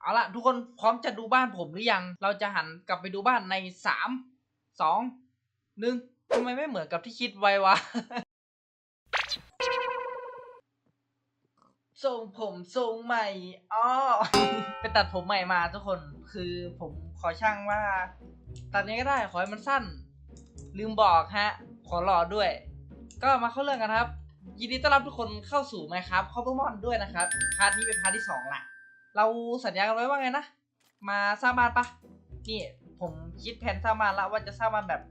เอาละทุกคนพร้อมจะดูบ้านผมหรือยัง เราจะหันกลับไปดูบ้านในสามสองหนึ่งทำไมไม่เหมือนกับที่คิดไว้วะทรงผมทรงใหม่อ้อไปตัดผมใหม่มาทุกคนคือผมขอช่างว่า ตัดนี้ก็ได้ขอให้มันสั้น ลืมบอกฮะ ขอรอด้วย ก็มาเข้าเรื่องกันครับ ยินดีต้อนรับทุกคนเข้าสู่ไหมครับคอปเปอร์มอนด้วยนะครับ พาร์ทนี้เป็นพาร์ทที่สองละ เราสัญญากันไว้ว่าไงนะ มาสร้างบ้านปะนี่ผมคิดแผนสร้างบ้านแล้วว่าจะสร้างบ้านแบบ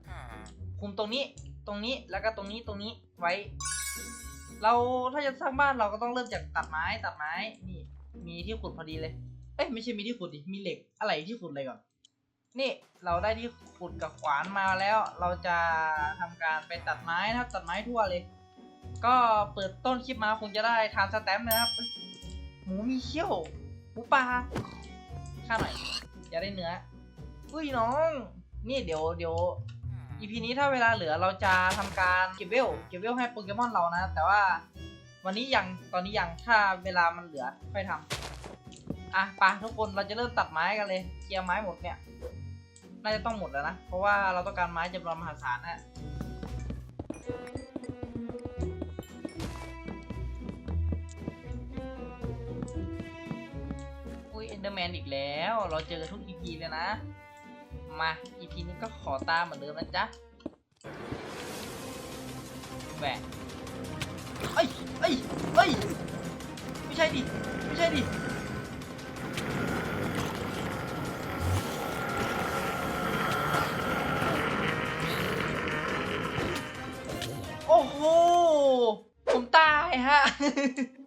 คุมตรงนี้ ตรงนี้แล้วก็ตรงนี้ตรงนี้ไว้ เราถ้าจะสร้างบ้านเราก็ต้องเริ่มจากตัดไม้ตัดไม้นี่ มีที่ขุดพอดีเลย เอ้ยไม่ใช่มีที่ขุดดิมีเหล็กอะไรที่ขุดอะไรก่อน นี่เราได้ที่ขุดกับขวานมาแล้ว เราจะทำการไปตัดไม้นะครับ ตัดไม้ทั่วเลย ก็เปิดต้นคลิปมาคงจะได้ทานสแตมป์นะครับหมูมีเขี้ยว หมูปลาข้าหน่อยอย่าได้เนื้ออุ้ยน้อง นี่เดี๋ยวเดี๋ยวอีพีนี้ถ้าเวลาเหลือเราจะทำการเก็บเวลเก็บเวลให้โปเกมอนเรานะ แต่ว่าวันนี้ยังตอนนี้ยังถ้าเวลามันเหลือค่อยทำอะไปทุกคนเราจะเริ่มตัดไม้กันเลยเคลียร์ไม้หมดเนี่ยน่าจะต้องหมดแล้วนะ เพราะว่าเราต้องการไม้จำนวนมหาศาลนะ นเดอร์แมนอีกแล้ว เราเจอทุกอีพีเลยนะ มาอีพีนี้ก็ขอตามเหมือนเดิมนะจ๊ะแหวะเอ้ยเอ้ยเอ้ย ไม่ใช่ดิ ไม่ใช่ดิ ฮะ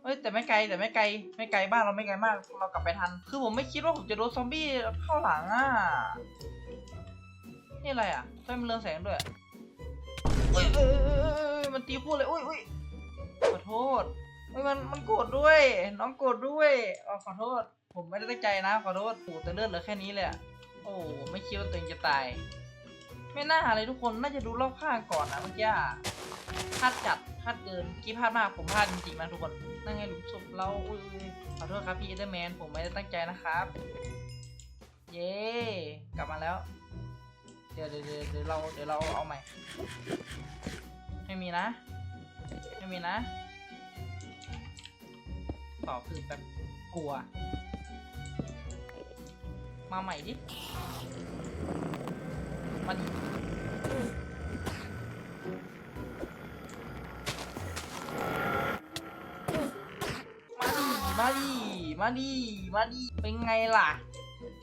เฮ้ยแต่ไม่ไกลแต่ไม่ไกล ไม่ไกลบ้านเราไม่ไกลมากเรากลับไปทัน คือผมไม่คิดว่าผมจะโดนซอมบี้เข้าหลังอะนี่อะไรอะไฟมันเรืองแสงด้วยอุ้ยเอ้ยเอ้ยเอ้ยเอ้ยมันตีคู่เลยอุ้ยอุ้ยขอโทษเฮ้ยมันมันโกรธด้วย น้องโกรธด้วยอ๋อขอโทษ ผมไม่ได้ตั้งใจนะขอโทษโอ้แต่เลือดเหลือแค่นี้เลยอะโอ้ไม่คิดว่าตัวเองจะตาย ไม่น่าเลยทุกคนน่าจะดูรอบข้างก่อนนะเมื่อกี้อะ พลาดจัดพลาดเกินกี้พลาดมากผมพลาดจริงๆนะทุกคน นั่งไงหลุมศพเราอุ้ยขอโทษครับพี่เอเดอร์แมนผมไม่ได้ตั้งใจนะครับ เย้กลับมาแล้ว เดี๋ยวเดี๋ยวเดี๋ยวเดี๋ยวเราเดี๋ยวเราเอาใหม่ ไม่มีนะ ไม่มีนะต่อคือแบบกลัว มาใหม่ดิมาดิ มาดิมาดิเป็นไงล่ะ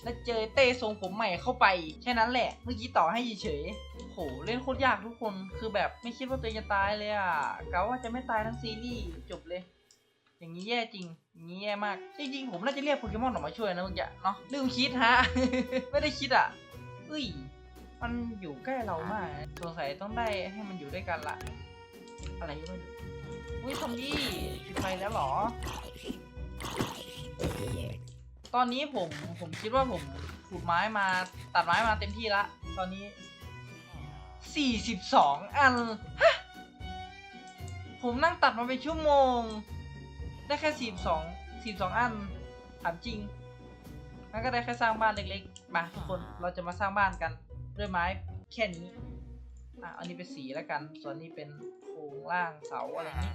แล้วเจอเต้ทรงผมใหม่เข้าไป แค่นั้นแหละ เมื่อกี้ต่อให้เฉยโหเล่นโคตรยากทุกคนคือแบบไม่คิดว่าตัวเองจะตายเลยอะกะว่าจะไม่ตายทั้งซีรีส์จบเลย อย่างนี้แย่จริงอย่างนี้แย่มากจริงๆผมน่าจะเรียกโปเกมอนออกมาช่วยนะมื่อกี้เนาะลืมคิดฮะ ไม่ได้คิดอะเอ้ยมันอยู่ใกล้เรามากสงสัยต้องได้ให้มันอยู่ด้วยกันละอะไรก็ไม่รู้อุ้ยซอมบี้ไฟแล้วหรอ ตอนนี้ผมผมคิดว่าผมขุดไม้มาตัดไม้มาเต็มที่ละ ตอนนี้42อันฮะผมนั่งตัดมาเป็นชั่วโมง ได้แค่42 42อันถามจริงงั้นก็ได้แค่สร้างบ้านเล็กๆมาทุกคนเราจะมาสร้างบ้านกันด้วยไม้แค่นี้อะอันนี้เป็นสีแล้วกัน ส่วนนี้เป็นโครงล่างเสาอะไรนี้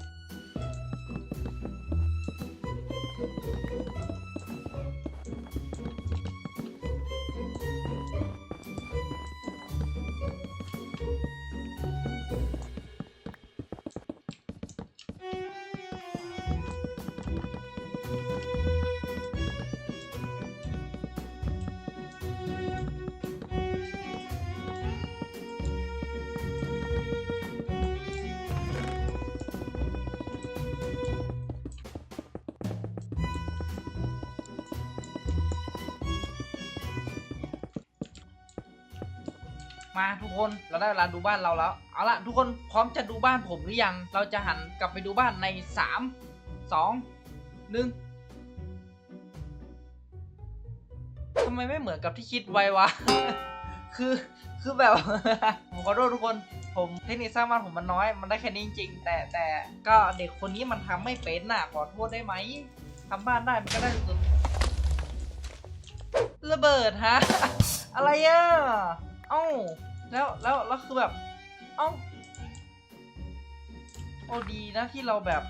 มาทุกคนเราได้เวลาดูบ้านเราแล้ว เอาละทุกคนพร้อมจะดูบ้านผมหรือยัง เราจะหันกลับไปดูบ้านในสามสองหนึ่งทำไมไม่เหมือนกับที่คิดไว้วะ คือคือแบบผมขอโทษทุกคน ผมเทคนิคสร้างบ้านผมมันน้อย มันได้แค่นี้จริงๆ แต่แต่ก็เด็กคนนี้มันทำไม่เป็นน่ะขอโทษได้ไหมทำบ้านได้มันก็ได้สุดระเบิดฮะ อะไรอะ เอ้าแล้วแล้วแล้วคือแบบ เอ้าโอ้ดีนะที่เราแบบ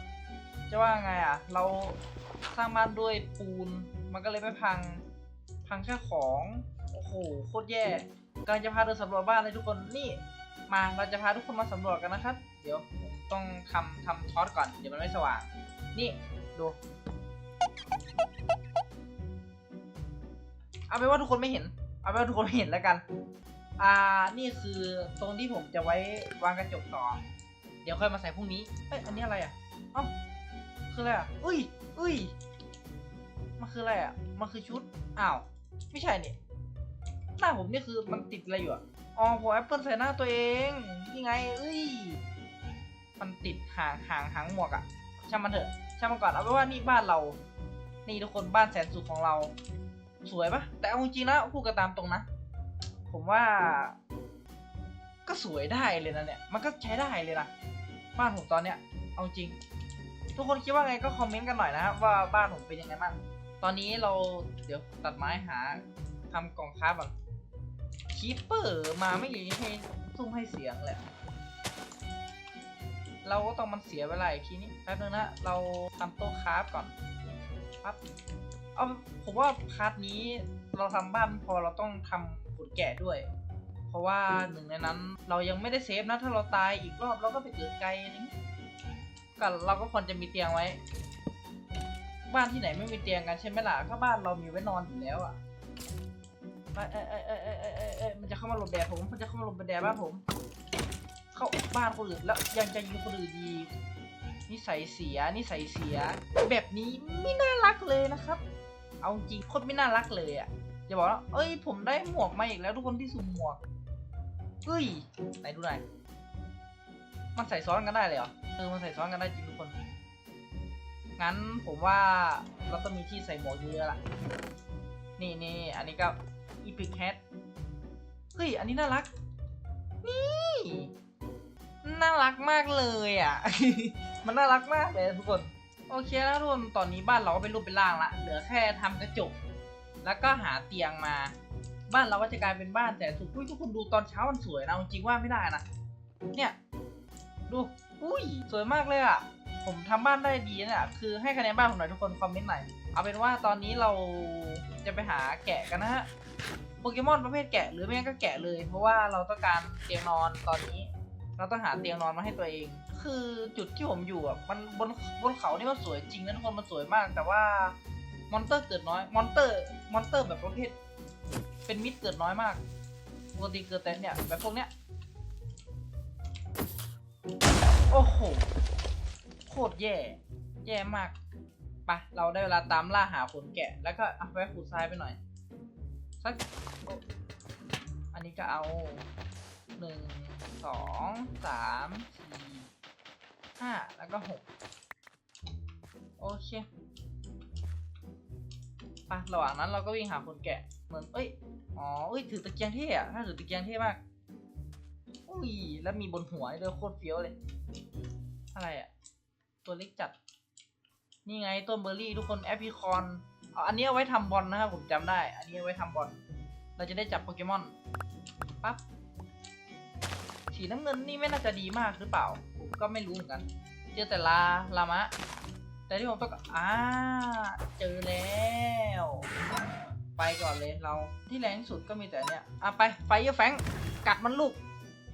จะว่าไงอะ เราสร้างบ้านด้วยปูน มันก็เลยไม่พัง พังแค่ของ โอ้โหโคตรแย่กำลังจะพาเดินสำรวจบ้านเลยทุกคนนี่ มาเราจะพาทุกคนมาสำรวจกันนะครับ เดี๋ยวผมต้องทำทำช็อตก่อน เดี๋ยวมันไม่สว่าง นี่ดูเอาเป็นว่าทุกคนไม่เห็น เอาเป็นว่าทุกคนไม่เห็นแล้วกัน อ่า นี่คือตรงที่ผมจะไว้วางกระจกต่อ เดี๋ยวค่อยมาใส่พรุ่งนี้ เอ้ย อันนี้อะไรอะเอ้าคืออะไรอะอุ้ยอุ้ย มันคืออะไรอะ มันคือชุด อ้าว ไม่ใช่เนี่ย หน้าผมนี่คือมันติดอะไรอยู่อะ อ๋อผมแอปเปิลใส่หน้าตัวเองนี่ไงเอ้ย มันติดหางหางหางหมวกอะ ช่างมันเถอะ ช่างมันก่อน เอาเป็นว่านี่บ้านเรา นี่ทุกคนบ้านแสนสุขของเรา สวยปะแต่เอาจริงนะพูดกันตามตรงนะ ผมว่า ก็สวยได้เลยนะเนี่ย มันก็ใช้ได้เลยนะบ้านผมตอนเนี้ย เอาจริง ทุกคนคิดว่าไงก็คอมเมนต์กันหน่อยนะว่าบ้านผมเป็นยังไงบ้างตอนนี้เราเดี๋ยวตัดไม้หาทำกล่องค้าก่อนคีปเปอร์มาไม่ยให้ซุ่มให้เสียงแหละเราก็ต้องมันเสียเวลาอีกทีนี้แป๊บนึงนะเราทำโต๊ะคราฟก่อนปั๊บเอาผมว่าพาร์ทนี้ เราทำบ้านพอเราต้องทำขุดแกะด้วย เพราะว่าหนึ่งในนั้น เรายังไม่ได้เซฟนะ ถ้าเราตายอีกรอบเราก็ไปเกิดไกลอะไรอย่างนี้ก็เราก็ควรจะมีเตียงไว้ บ้านที่ไหนไม่มีเตียงกันใช่ไหมล่ะก็บ้านเรามีไว้นอนอยู่แล้วอะเอ้ยเอ้ยเอ้ยเอ้ยเอ้ยเอ้ยเอ้ยมันจะเข้ามาหลบแดดผมมันจะเข้ามาหลบแดดบ้านผม เข้าบ้านคนอื่นแล้วยังจะยิงคนอื่นดีนิสัยเสียนิสัยเสีย แบบนี้ไม่น่ารักเลยนะครับ เอาจริงโคตรไม่น่ารักเลยอะ อย่าบอกว่าเอ้ย ผมได้หมวกมาอีกแล้วทุกคนที่สุ่มหมวกเฮ้ย ไหนดูหน่อย มันใส่ซ้อนกันได้เลยเหรอ เออ มันใส่ซ้อนกันได้จริงทุกคน งั้นผมว่าเราต้องมีที่ใส่หมวกเยอะละ นี่นี่ อันนี้ก็ Epic Hat เฮ้ย อันนี้น่ารัก นี่ น่ารักมากเลยอะ มันน่ารักมากเลยทุกคน โอเคแล้วทุกคน ตอนนี้บ้านเราก็เป็นรูปเป็นร่างละ เหลือแค่ทำกระจก แล้วก็หาเตียงมา บ้านเราก็จะกลายเป็นบ้านแต่สุดอุ้ยทุกคนดูตอนเช้ามันสวยนะจริงว่าไม่ได้นะเนี่ย ดูอุ้ยสวยมากเลยอะผมทำบ้านได้ดีเนี่ยคือให้คะแนนบ้านผมหน่อยทุกคนคอมเมนต์หน่อยเอาเป็นว่าตอนนี้เราจะไปหาแกะกันนะฮะโปเกมอนประเภทแกะหรือไม่งั้นก็แกะเลย เพราะว่าเราต้องการเตียงนอนตอนนี้ เราต้องหาเตียงนอนมาให้ตัวเอง คือจุดที่ผมอยู่อะมันบนบนเขานี่มันสวยจริงนะทุกคนมันสวยมาก แต่ว่า มอนเตอร์เกิดน้อย มอนเตอร์ มอนเตอร์แบบประเภท เป็นมิดเกิดน้อยมาก ปกติเกิดแต่เนี่ย แบบพวกเนี้ย โอ้โห โคตรแย่ แย่มากปะเราได้เวลาตามล่าหาขนแกะ แล้วก็เอาไปขุดทรายไปหน่อย สักอ้อันนี้ก็เอาหนึ่งสองสามสี่ห้าแล้วก็หกโอเค ไประหว่างนั้นเราก็วิ่งหาคนแกะ เหมือน เอ้ย อ๋อ เอ้ย ถือตะเกียงเท่อะถ้าถือตะเกียงเท่มาก อุ้ย แล้วมีบนหัวด้วยโคตรเฟี้ยวเลย อะไรอะตัวเล็กจัด นี่ไงต้นเบอร์รี่ทุกคนแอปพิคอนเอาอันนี้เอาไว้ทำบอลนะครับผมจำได้ อันนี้เอาไว้ทำบอล เราจะได้จับโปเกมอน ปั๊บ สีน้ำเงินนี่ไม่น่าจะดีมากหรือเปล่า ผมก็ไม่รู้เหมือนกัน เจอแต่ลาลามะ แต่ที่ผมต้องการอ่าเจอแล้ว ไปก่อนเลยเราที่แรงที่สุดก็มีแต่เนี้ยอะไปไฟเยอร์แฟงกัดมันลูก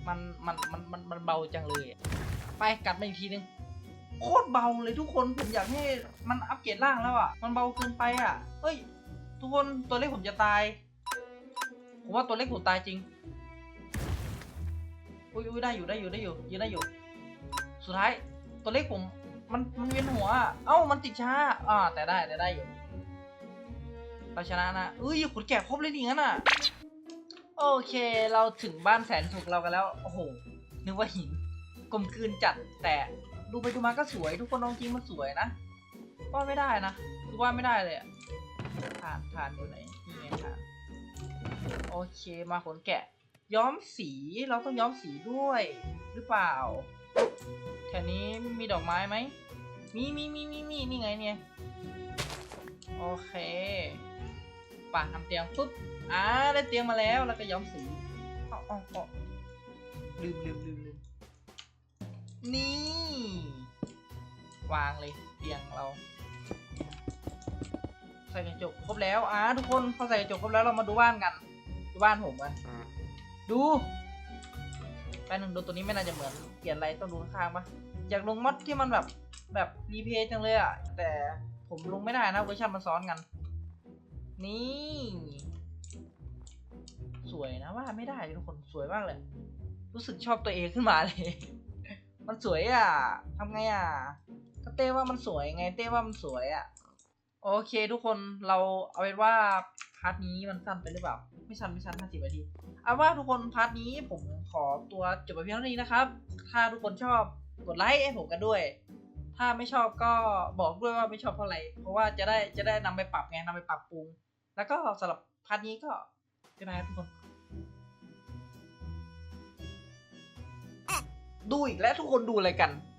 มันมันมันมันมันเบาจังเลย ไปกัดมันอีกทีนึงโคตรเบาเลยทุกคนผมอยากให้มันอัปเกรดร่างแล้วอะ มันเบาเกินไปอะเฮ้ย ทุกคนตัวเล็กผมจะตายผมว่าตัวเล็กผมตายจริงอุ้ยอุ้ยได้อยู่ได้อยู่ได้อยู่ยืนได้อยู่ สุดท้ายตัวเลขผม มันมันเวียนหัว เอ้ามันติดช้า อ่า แต่ได้แต่ได้อยู่เราชนะนะเอ้ยขุดแกะครบเลยดิงั้นอะ โอเคเราถึงบ้านแสนสุขเรากันแล้ว โอ้โห นึกว่าหินกลมกลืนจัดแต่ดูไปดูมาก็สวย ทุกคนลองจริงมันสวยนะว่าไม่ได้นะคือว่าไม่ได้เลยอะฐานฐานอยู่ไหนนี่ไงฐานโอเคมาขนแกะ ย้อมสีเราต้องย้อมสีด้วย หรือเปล่าแถวนี้มีดอกไม้ไหม มีมีมีมีมีนี่ไงเนี่ย โอเคป่ะทำเตียงปุ๊บ อ่า ได้เตียงมาแล้ว แล้วก็ย้อมสีเอาเอาเอาลืมลืมลืมลืมนี่ วางเลยเตียงเรา ใส่กระจกครบแล้ว อ่า ทุกคนพอใส่กระจกครบแล้วเรามาดูบ้านกัน ดูบ้านผมกัน ดูแป๊บนึงดูตัวนี้ไม่น่าจะเหมือน เปลี่ยนอะไรต้องดูข้างๆปะอยากลงมอดที่มันแบบ แบบรีเพย์จังเลยอะแต่ผมลงไม่ได้นะเวอร์ชันมันซ้อนกัน นี่ สวยนะว่าไม่ได้ทุกคนสวยมากเลย รู้สึกชอบตัวเองขึ้นมาเลย มันสวยอะทำไงอะก็เต้ว่ามันสวยไง เต้ว่ามันสวยอะ โอเคทุกคนเราเอาเป็นว่าพาร์ทนี้มันสั้นไปหรือเปล่า ไม่สั้นไม่สั้นห้าสิบนาทีเอาว่าทุกคนพาร์ทนี้ผมขอตัวจบไปเพียงเท่านี้นะครับ ถ้าทุกคนชอบกดไลค์ให้ผมกันด้วย ถ้าไม่ชอบก็บอกด้วยว่าไม่ชอบเพราะอะไร เพราะว่าจะได้จะได้นำไปปรับไงนำไปปรับปรุง แล้วก็สำหรับพาร์ทนี้ก็ก็ได้ครับทุกคน ดูอีกแล้วทุกคนดูอะไรกัน